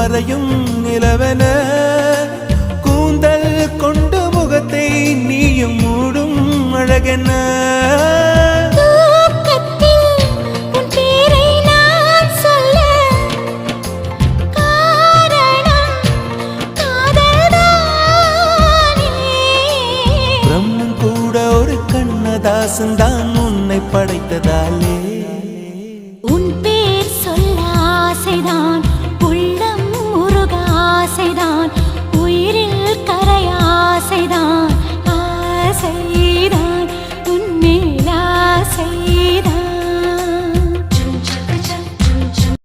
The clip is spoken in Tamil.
மறையும் நிலவென கூந்தல் கொண்டு முகத்தை நீயும் மூடும் காதல்தானே. பிரம்மன் கூட ஒரு கண்ணதாசன் தான் உன்னை படைத்ததாலே. ஆசைதான் உயிரில் கரை